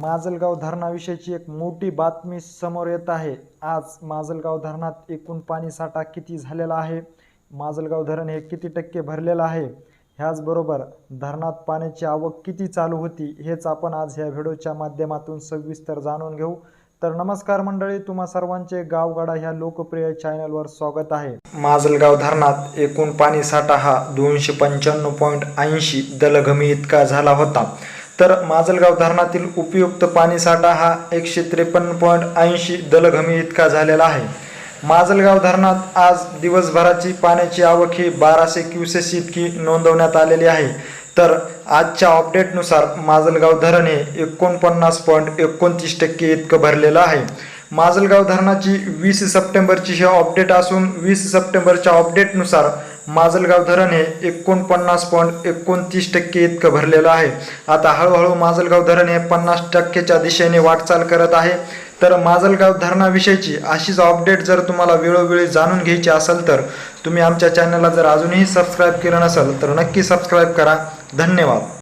माजलगाव धरणाविषयीची एक मोठी बातमी समोर येत आहे. आज माजलगाव धरणात एकूण पाणीसाठा किती झालेला आहे? माजलगाव धरण हे किती टक्के भरलेलं आहे? ह्याचबरोबर धरणात पाण्याची आवक किती चालू होती? हेच आपण आज ह्या व्हिडिओच्या माध्यमातून सविस्तर जाणून घेऊ. तर नमस्कार मंडळी तुम्हा सर्वांचे गावगाडा ह्या लोकप्रिय चॅनलवर स्वागत आहे. माजलगाव धरणात एकूण पाणीसाठा हा दोनशे पंच्याण्णव पॉईंट ऐंशी दलघमी इतका झाला होता. तर माजलगाव धरणातील उपयुक्त पाणीसाठा हा एकशे त्रेपन्न पॉईंट ऐंशी दलघमी इतका झालेला आहे. माजलगाव धरणात आज दिवसभराची पाण्याची आवक ही बाराशे क्युसेस इतकी नोंदवण्यात आलेली आहे. तर आजच्या अपडेटनुसार माजलगाव धरण हे एकोणपन्नास पॉईंट एकोणतीस टक्के इतकं भरलेलं आहे. माजलगाव धरणाची वीस सप्टेंबरची ही अपडेट असून वीस सप्टेंबरच्या अपडेटनुसार माजलगाव धरण हे एकोणपन्नास पॉईंट एकोणतीस टक्के इतकं भरलेलं आहे. आता हळूहळू माजलगाव धरण हे पन्नास टक्केच्या दिशेने वाटचाल करत आहे. तर माजलगाव धरणाविषयीची अशीच अपडेट जर तुम्हाला वेळोवेळी जाणून घ्यायची असेल तर तुम्ही आमच्या चॅनलला जर अजूनही सबस्क्राईब केलं नसेल तर नक्की सबस्क्राईब करा. धन्यवाद.